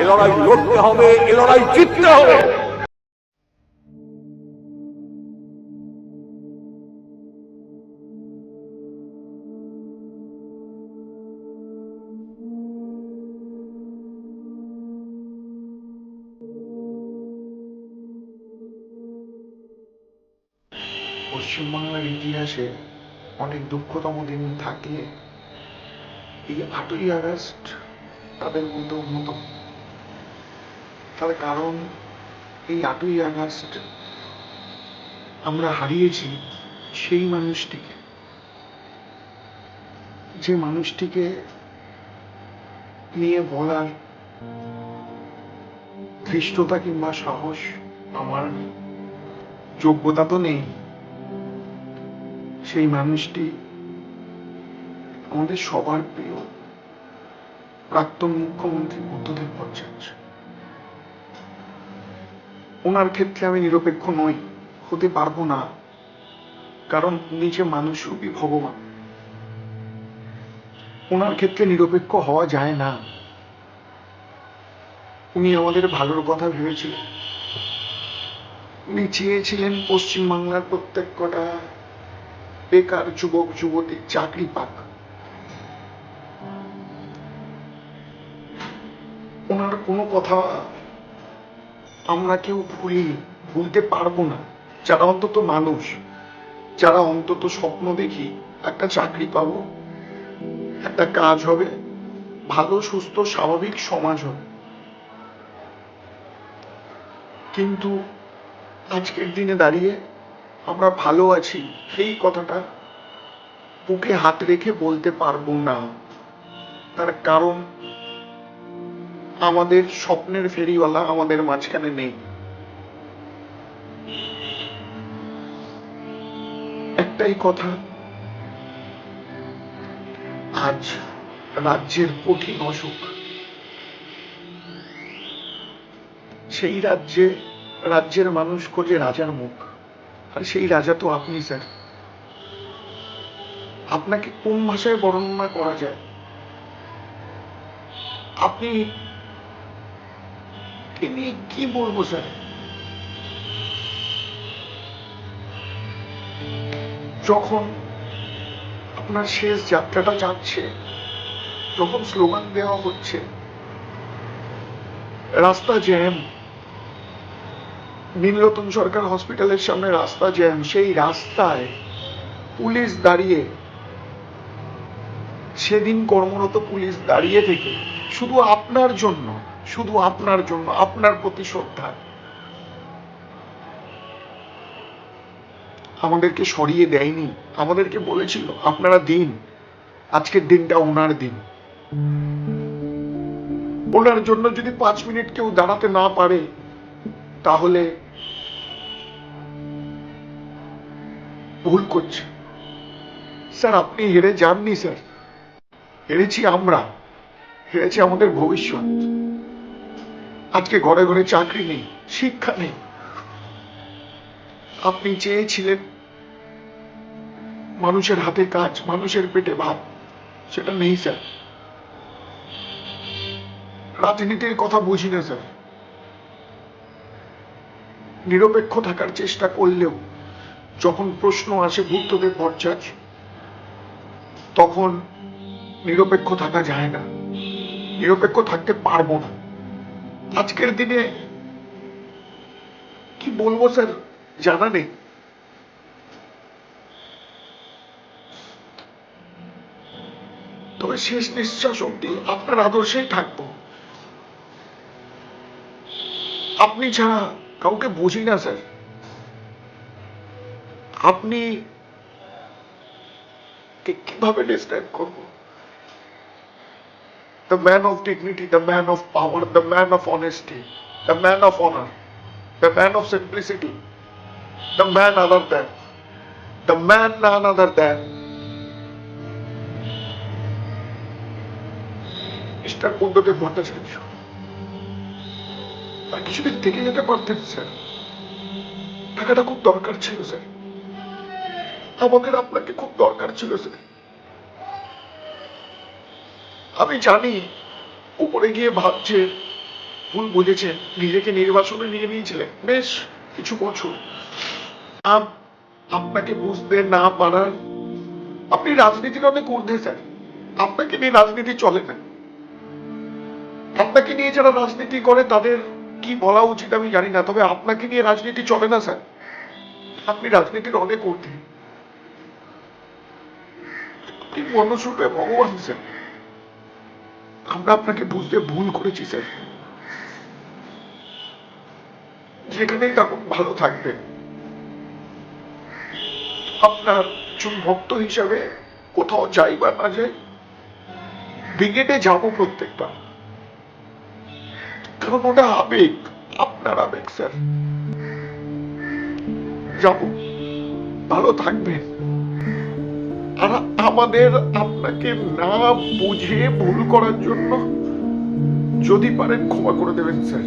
এ লড়াই লড়তে হবে, এ লড়াই জিততে হবে। পশ্চিমবাংলার ইতিহাসে অনেক দুঃখতম দিন থাকে। এই আটই আগস্ট তাদের মধ্যে অন্যতম। তার কারণ এই আটই আগস্ট আমরা হারিয়েছি সেই মানুষটিকে। যে মানুষটিকে নিয়ে বলার ধৃষ্টতা কিংবা সাহস আমার যোগ্যতা তো নেই। সেই মানুষটি আমাদের সবার প্রিয় প্রাক্তন মুখ্যমন্ত্রী বুদ্ধদেব ভট্টাচার্য। ওনার ক্ষেত্রে আমি নিরপেক্ষ নই, হতে পারব না। কারণ উনি যে মানুষরূপী ভগবান। ওনার ক্ষেত্রে নিরপেক্ষ হওয়া যায় না। উনি আমাদের ভালোর কথা ভেবেছিলেন। উনি চেয়েছিলেন পশ্চিমবাংলার প্রত্যেক কটা বেকার যুবক, যুবতী চাকরি পাক। ওনার কোনো কথা আমরা কেউ ভুলিনি, ভুলতে পারব না। যারা অন্তত মানুষ, যারা অন্তত স্বপ্ন দেখি একটা চাকরি পাবো, একটা কাজ হবে, ভালো, সুস্থ, স্বাভাবিক সমাজ হবে। কিন্তু আজকের দিনে দাঁড়িয়ে আমরা ভালো আছি, সেই কথাটা বুকে হাত রেখে বলতে পারব না। তার কারণ আমাদের স্বপ্নের ফেরিওয়ালা আমাদের মাঝখানে নেই। একটাই কথা, আজ রাজ্যের কঠিন অসুখ। সেই রাজ্যে রাজ্যের মানুষ খোঁজে রাজার মুখ। আর সেই রাজা তো আপনি, স্যার। আপনাকে কোন ভাষায় বর্ণনা করা যায়? আপনি তিনি কি বলব, স্যার? যখন আপনার শেষ যাত্রাটা যাচ্ছে, যখন স্লোগান দেওয়া হচ্ছে, রাস্তা জ্যাম, নীলরতন সরকার হসপিটালের সামনে রাস্তা জ্যাম, সেই রাস্তায় পুলিশ দাঁড়িয়ে, সেদিন কর্মরত পুলিশ দাঁড়িয়ে থেকে শুধু আপনার জন্য শুধু আপনার জন্য, আপনার প্রতি শ্রদ্ধা। আমাদেরকে সরিয়ে দেয়নি, আমাদেরকে বলেছিল, আপনারা দিন, আজকের দিনটা ওনার দিন। ওনার জন্য যদি পাঁচ মিনিট কেউ দাঁড়াতে না পারে, তাহলে ভুল করছে। স্যার, আপনি হেরে যাননি, স্যার। হেরেছি আমরা, হেরেছি আমাদের ভবিষ্যৎ। আজকে ঘরে ঘরে চাকরি নেই, শিক্ষা নেই। আপনি চেয়েছিলেন মানুষের হাতে কাজ, মানুষের পেটে ভাত। সেটা নেই, স্যার। রাজনীতির কথা বুঝি না, স্যার। নিরপেক্ষ থাকার চেষ্টা করলেও যখন প্রশ্ন আসে বুদ্ধদেব ভট্টাচার্য তখন নিরপেক্ষ থাকা যায় না। নিরপেক্ষ থাকতে পারব না। আজকের দিনে কি বলব স্যার? জানা নেই। তবে শেষ নিঃশ্বাস অব্দি আপনার আদর্শেই থাকব। আপনি ছাড়া কাউকে বুঝি না, স্যার। আপনি কীভাবে ডিসক্রাইব করব? the man of dignity the man of power the man of honesty the man of honour the man of simplicity the man other than the man none other than mister Buddhadeb Bhattacharya আর কিছুদিন থেকে যেতে পারতেন sir টাকাটা খুব দরকার ছিল sir আমাদের আপনাকে খুব দরকার ছিল স্যার আমি জানি উপরে গিয়ে ভাবছে, ভুল বুঝেছেন নিজেকে নির্বাচনে নিয়ে নিয়েছিলেন বেশ, কিছু বছর আপনাকে বুঝতে না পারার, আপনি রাজনীতির অনেক ঊর্ধ্বে স্যার। আপনাকে নিয়ে রাজনীতি চলে না। আপনাকে নিয়ে যারা রাজনীতি করে, তাদের কি বলা উচিত আমি জানি না, তবে আপনাকে নিয়ে রাজনীতি চলে না, স্যার। আপনি রাজনীতির অনেক ঊর্ধ্বে আপনি মনুষ্যরূপে ভগবান, স্যার। আমরা আপনাকে বুঝতে ভুল করেছি, স্যার। যেখানেই থাকুন, ভালো থাকবেন। আপনার একজন ভক্ত হিসাবে কোথাও যাই বা না যাই ব্রিগেডে যাব প্রত্যেকবার। কারণ ওটা আবেগ, আপনার আবেগ, স্যার। যাব। ভালো থাকবেন। আর আমাদের আপনাকে না বুঝে ভুল করার জন্য যদি পারেন ক্ষমা করে দেবেন স্যার।